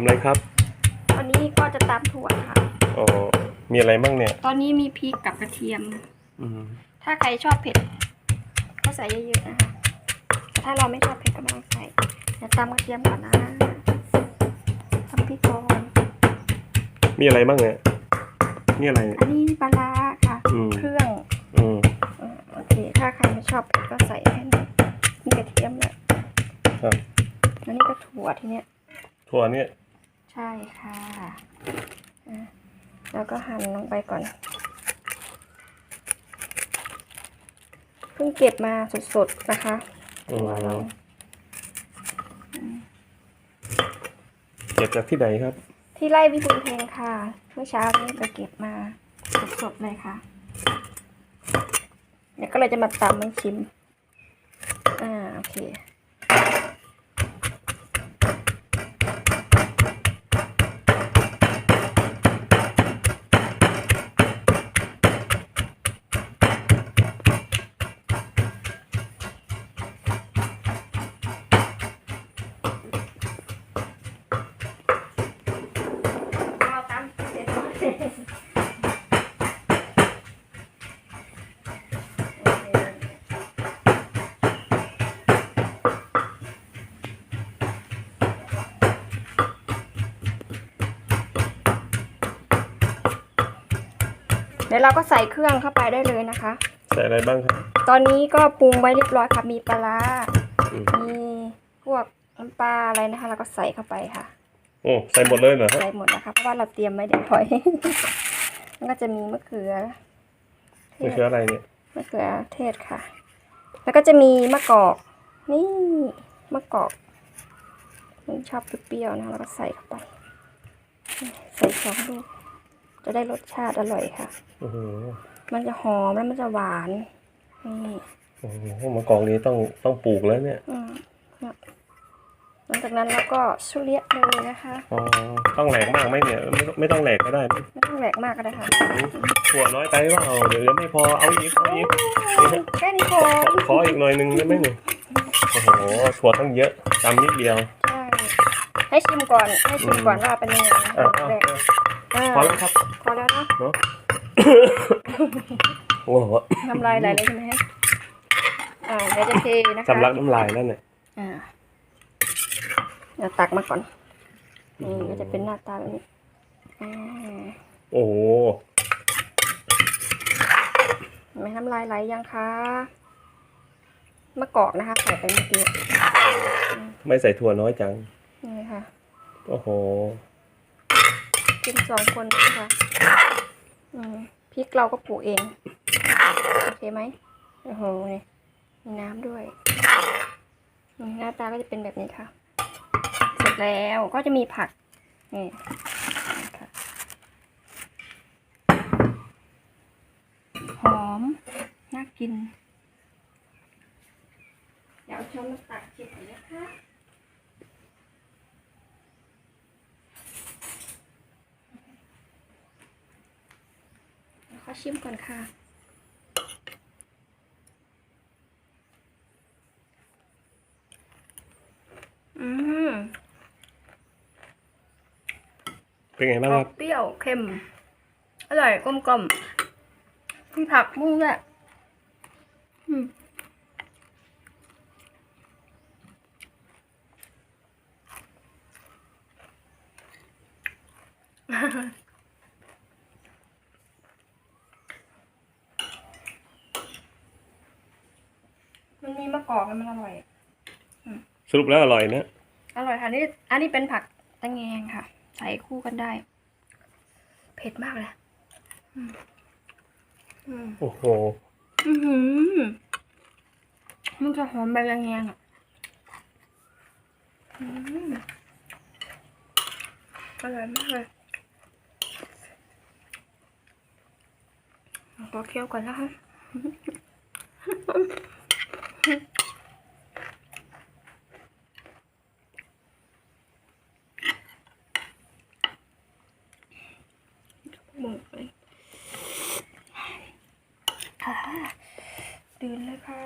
ำอะไรครับ ตอนนี้ก็จะตามถั่วค่ะ อ๋อ มีอะไรบ้างเนี่ย ตอนนี้มีพริกกับกระเทียม อืมถ้าใครชอบเผ็ดก็ใส่เยอะๆนะคะแต่ถ้าเราไม่ชอบเผ็ดก็ไม่ต้องใส่เดี๋ยวตำกระเทียมก่อนนะตำพริกก่อนมีอะไรบ้างเนี่ยนี่อะไร อันนี้ปลาร้าค่ะ อืม เครื่องอืมอ่าโอเค ถ้าใครไม่ชอบเผ็ดก็ใส่แค่นี้มีกระเทียมแหละครับอันนี้ก็ถั่วทีเนี้ยถั่วเนี่ย ใช่ค่ะอะแล้วก็หั่นลงไปก่อน เพิ่งเก็บมาสดๆนะคะอืถั่วเรามเก็บจากที่ไหนครับ ที่ไร่วิบูลย์เพลงค่ะ เมื่อเช้านี้ไปเก็บมาสดๆเลยค่ะเดี๋ยวก็เลยจะมาตำให้ชิม อ่า โอเค เดี๋ยวเราก็ใส่เครื่องเข้าไปได้เลยนะคะ ใส่อะไรบ้างครับ ตอนนี้ก็ปรุงไว้เรียบร้อยค่ะ มีปลาร้าอืม มีพวกน้ำปลาอะไรนะคะแล้วก็ใส่เข้าไปค่ะ โอ้ใส่หมดเลยเหรอฮะใส่หมดนะคะ เพราะว่าเราเตรียมไว้เดี๋ยวถอย มันก็จะมีมะเขือเทนี่ศคืออะไรเนี่ยมะเขือเทศค่ะ แล้วก็จะมีมะกอก นี่มะกอก มันชอบเปรี้ยวๆนะแล้วก็ใส่เข้าไป ใส่สองลูก จะได้รสชาติอร่อยค่ะ โอ้โหมันจะหอมแล้วมันจะหวาน นี่โอ้โหมะกอกนี้ต้องต้องปลูกแล้วเนี่ย อืมเนี่ยหลังจากนั้นเราก็ชุเลียเลยนะคะ อ๋อ ต้องแหลกมากไหมเนี่ย ไม่ต้องไม่ต้องแหลกก็ได้นะไม่ต้องแหลกมากก็ได้ค่ะ ถั่วน้อยไปเปล่าเดี๋ยวยังไม่พอ เอาอีก เอาอีกนี่ฮะแค่นี้พอขออีกหน่อยหนึงได้ไหมเนี่ยโอ้โห ถั่วตั้งเยอะจำนิดเดียว ใช่ ให้ชิมก่อน ให้ชิมก่อนว่าเป็นยังไงนะอะแรกอะ อ่าพอแล้วครับพอแล้วเนาะเนาะโอ้โหน้ำลายไหลเลยใช่ไหมฮะอ่าเดี๋ยวจะเทนะคะสำลักน้ำลายแล้วเนี่ยอ่าเดี๋ยวตักมาก่อนนี่ก็จะเป็นหน้าตาแบบนี้อ่าโอ้โหเห็นไหมน้ำลายไหลยังคะมะกอกนะคะใส่ไปเมื่อกี้ไม่ใส่ถั่วน้อยจังนี่ค่ะ โอ้โห กินสองคนนะคะอืมพริกเราก็ปลูกเอง โอเคไหมโอ้โหนี่มีน้ำด้วยหน้าตาก็จะเป็นแบบนี้ค่ะ เสร็จแล้วก็จะมีผัก นี่ค่ะหอม น่ากิน เดี๋ยวช้อนมาตักชิมหน่อยนะคะ อชิมก่อนค่ะ อืม เป็นไงบ้างอคอรักบเปรี้ยวเค็ม อร่อยกลมกลมๆมีผักบุ้งด้วยอืม มันมีมะกอกแล้วมันอร่อย สรุปแล้วอร่อยนะ อร่อยค่ะนี่อันนี้เป็นผักตะแงงค่ะ ใส่คู่กันได้ เผ็ดมากเลยอืมอืมโอ้โห อื้อหือมันจะหอมแบบตะแงงอะอืมอร่อยมากเลยขอเคี่ยวก่อนนะคะ หมดไปค่ะดื่นเลยค่ะ